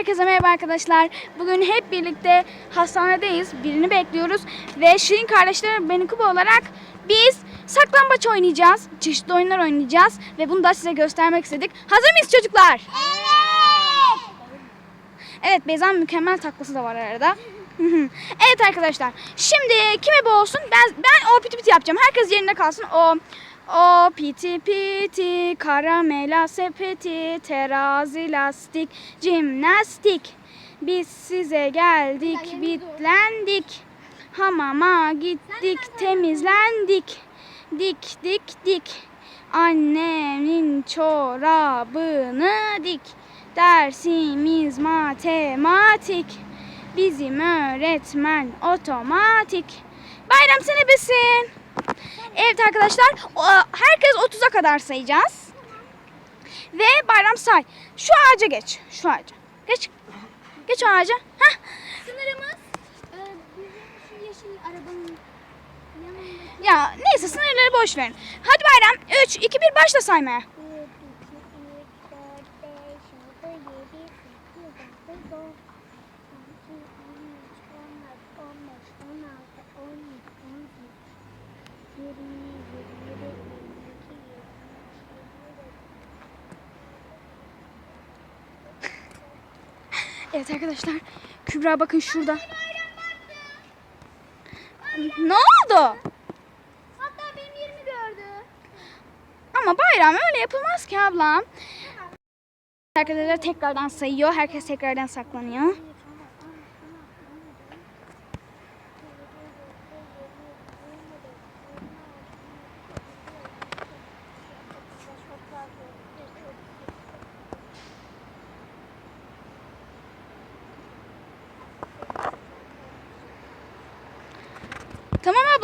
Herkese merhaba arkadaşlar. Bugün hep birlikte hastanedeyiz. Birini bekliyoruz. Ve Şirin kardeşler beni kuba olarak biz saklambaç oynayacağız. Çeşitli oyunlar oynayacağız. Ve bunu da size göstermek istedik. Hazır mıyız çocuklar? Evet. Evet Beyza'nın mükemmel taklası da var arada. evet arkadaşlar. Şimdi kime bu olsun? Ben ben o piti piti yapacağım. Herkes yerine kalsın. O o piti piti karamela sepeti terazi lastik jimnastik. Biz size geldik bitlendik. Hamama gittik temizlendik. Dik dik dik. Annemin çorabını dik. Dersimiz matematik. Bizim öğretmen otomatik. Bayram sene besin. Evet arkadaşlar herkes 30'a kadar sayacağız. Ve bayram say. Şu ağaca geç. Şu ağaca. Geç. Geç o ağaca. Heh. Sınırımız e, bizim şu yeşil arabanın Ya neyse sınırları boş verin. Hadi bayram 3 2 1 başla saymaya. Evet arkadaşlar Kübra bakın şurada. Ne oldu? Hatta benim yerimi gördü. Ama bayram öyle yapılmaz ki ablam. Arkadaşlar tekrardan sayıyor. Herkes tekrardan saklanıyor.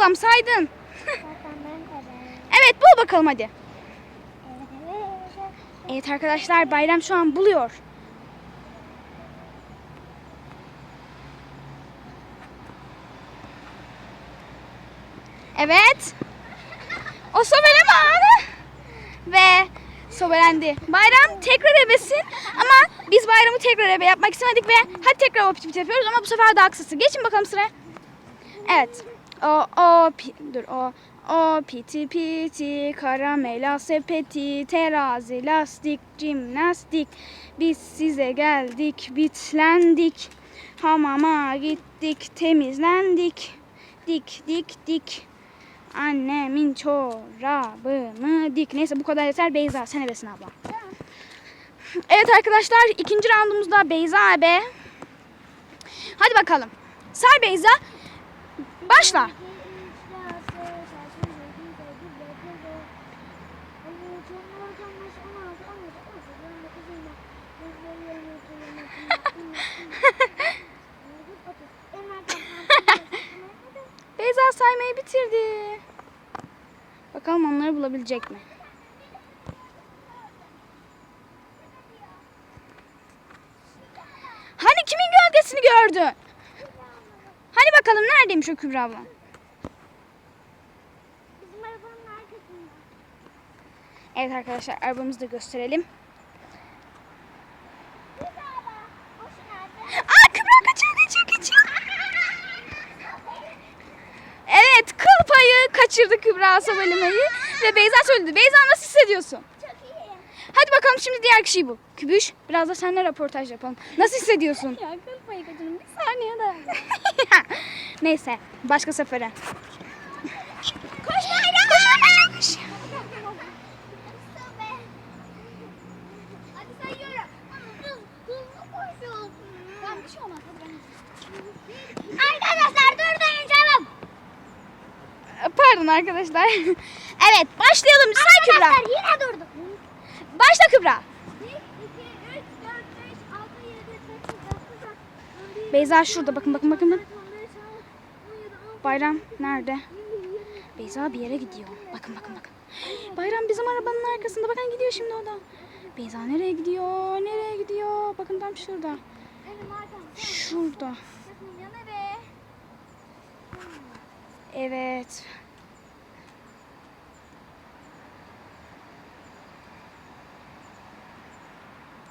Ablam saydın. Evet bul bakalım hadi. Evet arkadaşlar bayram şu an buluyor. Evet. O sobeleme anı. Ve sobelendi. Bayram tekrar ebesin ama biz bayramı tekrar ebe yapmak istemedik ve hadi tekrar o piti yapıyoruz ama bu sefer daha kısası. Geçin bakalım sıraya. Evet. O o pi, dur o o piti piti karamela sepeti terazi lastik jimnastik. Biz size geldik bitlendik. Hamama gittik temizlendik. Dik dik dik. Annemin çorabını dik. Neyse bu kadar yeter. Beyza sen ebesin abla. Evet arkadaşlar ikinci roundumuzda Beyza ebe. Hadi bakalım. Say Beyza başla Beyza saymayı bitirdi. Bakalım onları bulabilecek mi? Hani kimin gölgesini gördü? Bakalım neredeymiş o Kübra abla? Bizim arabanın arkasında. Evet arkadaşlar arabamızı da gösterelim. Aa Kübra kaçıyor kaçıyor kaçıyor. Evet kıl payı kaçırdı Kübra Sabalime'yi ve Beyza söyledi. Beyza nasıl hissediyorsun? Hadi bakalım şimdi diğer kişiyi bul. Kübüş biraz da seninle röportaj yapalım. Nasıl hissediyorsun? Ya kıl payı kaçırdım. Bir saniye daha. Neyse başka sefere. Koş bayram. Koş koş koş. Arkadaşlar durdurun çabuk. Pardon arkadaşlar. evet başlayalım. Say Kübra. Arkadaşlar yine durduk. Başla Kübra. 1, 2, 3, 4, 5, 6, 7, 8, 9, 10, Beyza şurada bakın bakın bakın. Bayram nerede? Beyza bir yere gidiyor. Bakın bakın bakın. Bayram bizim arabanın arkasında. Bakın gidiyor şimdi o da. Beyza nereye gidiyor? Nereye gidiyor? Bakın tam şurada. Şurada. Evet.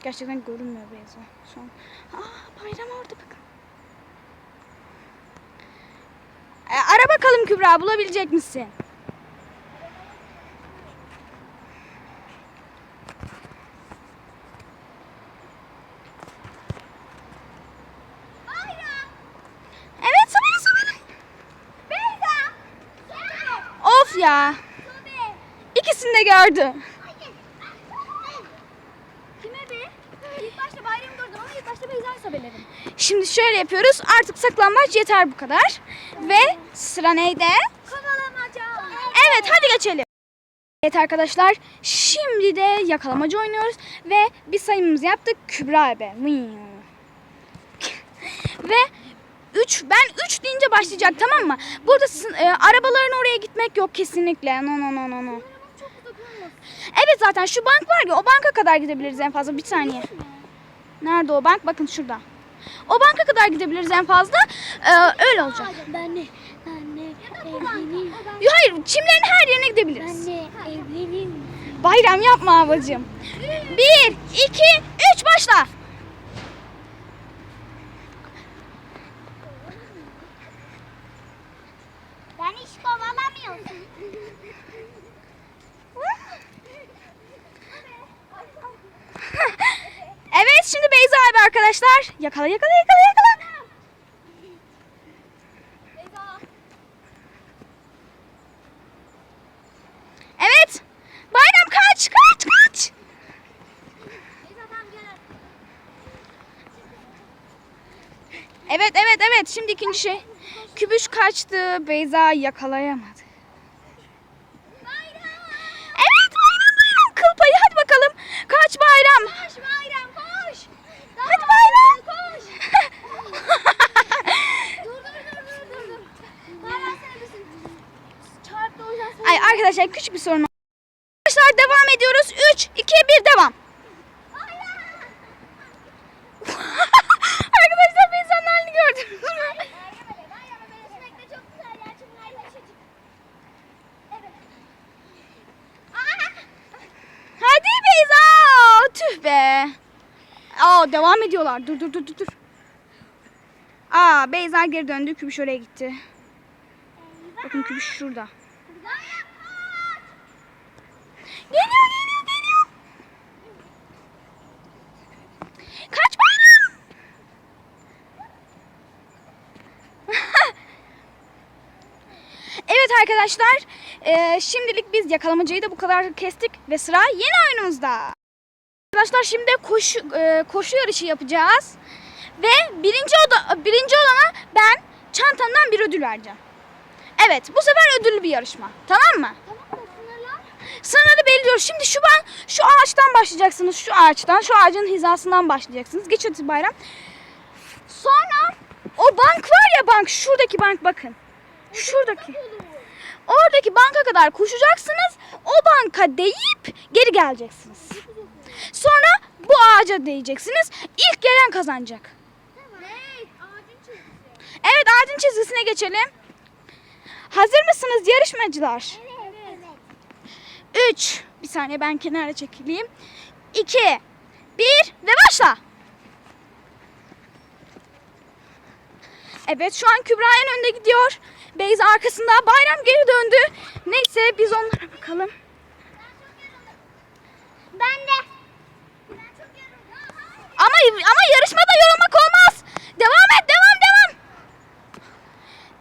Gerçekten görünmüyor Beyza şu an. Aa, bayram orada bakın. E, ara bakalım Kübra bulabilecek misin? Evet Sabine Sabine. Beyza. Of ya. İkisini de gördü. Kime be? İlk başta bayramı durdum ama ilk başta Beyza'yı sobeledim. Şimdi şöyle yapıyoruz. Artık saklambaç yeter bu kadar. Ve sıra neyde? Kovalamaca. Evet hadi geçelim. Evet arkadaşlar şimdi de yakalamacı oynuyoruz ve bir sayımızı yaptık Kübra ebe. ve 3 ben 3 deyince başlayacak tamam mı? Burada sizin, e, arabaların oraya gitmek yok kesinlikle. No no no no no. Evet zaten şu bank var ya o banka kadar gidebiliriz en fazla. Bir saniye. Nerede o bank? Bakın şurada. O banka kadar gidebiliriz en fazla. Ee, öyle olacak. Ben de, ben de evleneyim. Yo, Hayır çimlerin her yerine gidebiliriz. Ben de evleneyim. Bayram yapma babacığım. Bir, iki, üç başla. Ben hiç kovalamıyorsun. Evet şimdi Beyza abi arkadaşlar. Yakala yakala yakala yakala. Evet. Bayram kaç kaç kaç. Evet evet evet şimdi ikinci şey. Kübüş kaçtı. Beyza yakalayamadı. Evet bayram bayram kıl payı hadi bakalım. Kaç bayram. Koş bayram koş. Hadi bayram. Koş. dur dur dur dur dur. dur. Bayram sana bir çarptı o yüzden arkadaşlar küçük bir sorun. Arkadaşlar devam ediyoruz. 3, 2, 1 devam. arkadaşlar Beyza'nın halini gördünüz. Hadi Beyza. Tüh be. Aa devam ediyorlar. Dur dur dur. dur. Aa Beyza geri döndü. Kübüş oraya gitti. Bakın Kübüş şurada. Geliyor geliyor geliyor. Kaç bayram. evet arkadaşlar. eee, şimdilik biz yakalamacayı da bu kadar kestik ve sıra yeni oyunumuzda. Arkadaşlar şimdi koşu eee, koşu yarışı yapacağız. Ve birinci oda birinci olana ben çantamdan bir ödül vereceğim. Evet, bu sefer ödüllü bir yarışma. Tamam mı? Tamam da sınırlar. Sınırı belirliyoruz. Şimdi şu ben şu ağaçtan başlayacaksınız. Şu ağaçtan, şu ağacın hizasından başlayacaksınız. Geç hadi bayram. Sonra o bank var ya bank, şuradaki bank bakın. Şuradaki. Oradaki banka kadar koşacaksınız. O banka değip geri geleceksiniz. Sonra bu ağaca değeceksiniz. İlk gelen kazanacak. Evet ağacın çizgisine geçelim. Hazır mısınız yarışmacılar? Evet, evet. 3. Bir saniye ben kenara çekileyim. 2. 1 ve başla. Evet şu an Kübra en önde gidiyor. Beyza arkasında. Bayram geri döndü. Neyse biz onlara bakalım. Ben de. Ama ama yarışmada yorulmak olmaz. Devam et, devam, devam.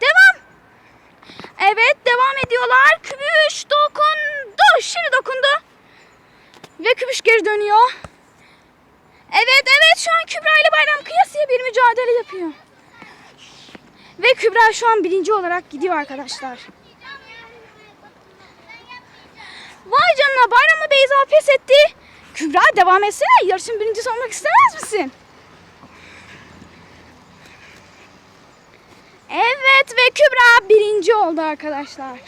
Devam. Evet, devam ediyorlar. Kübüş dokundu. Şimdi dokundu. Ve Kübüş geri dönüyor. Evet, evet. Şu an Kübra ile Bayram kıyasıya bir mücadele yapıyor. Ve Kübra şu an birinci olarak gidiyor arkadaşlar. Vay canına Bayram'la Beyza pes etti. Kübra devam etsene. Yarışın birincisi olmak istemez misin? Evet ve Kübra birinci oldu arkadaşlar.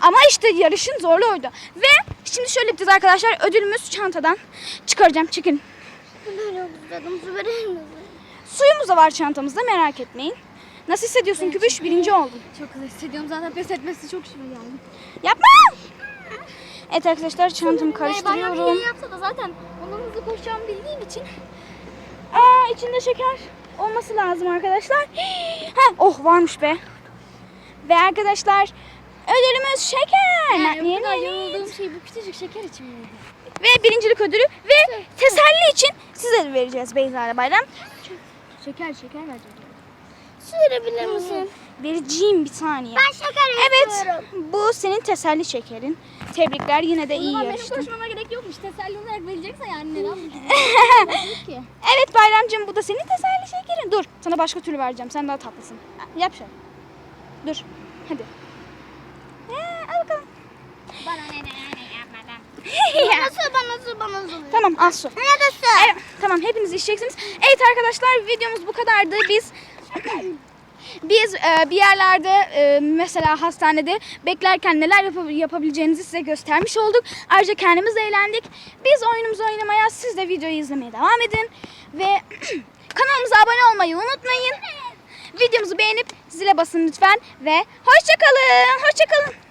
Ama işte yarışın zorlu. Ve şimdi şöyle yapacağız arkadaşlar. Ödülümüz çantadan çıkaracağım. Çekin. Ben. Su verir misin? Suyumuz da var çantamızda merak etmeyin. Nasıl hissediyorsun Kübüş? Birinci oldun. Çok güzel hissediyorum. Zaten pes etmesi çok şirin geldi. Yapma. Evet arkadaşlar çantamı Bayram karıştırıyorum. yeni yapsa da zaten onun hızlı koşacağımı bildiğim için. Aa içinde şeker olması lazım arkadaşlar. Ha, oh varmış be. Ve arkadaşlar ödülümüz şeker. Yani Niye, bu kadar niye? yorulduğum şey bu küçücük şeker için miydi? Ve birincilik ödülü ve teselli için size vereceğiz Beyza ile Bayram. Şeker şeker vereceğim. Sürebilir misin? Vereceğim bir saniye. Ben şeker Evet istiyorum. bu senin teselli şekerin. Tebrikler yine de O iyi zaman benim yarıştın. koşmama gerek yokmuş. Teselli olarak verecekse yani neden ki. Evet Bayramcığım bu da senin teselli şekerin. Dur sana başka türlü vereceğim sen daha tatlısın. Yap şöyle. Dur hadi. Ee, al bakalım. Bana ne ne ne yapmadan. Ya. Bana su bana su bana su. tamam al su. Ne de su? Evet, tamam hepiniz içeceksiniz. Evet arkadaşlar videomuz bu kadardı. Biz biz e, bir yerlerde e, mesela hastanede beklerken neler yapa- yapabileceğinizi size göstermiş olduk. Ayrıca kendimiz eğlendik. Biz oyunumuzu oynamaya siz de videoyu izlemeye devam edin. Ve kanalımıza abone olmayı unutmayın. Videomuzu beğenip zile basın lütfen. Ve hoşçakalın. Hoşçakalın.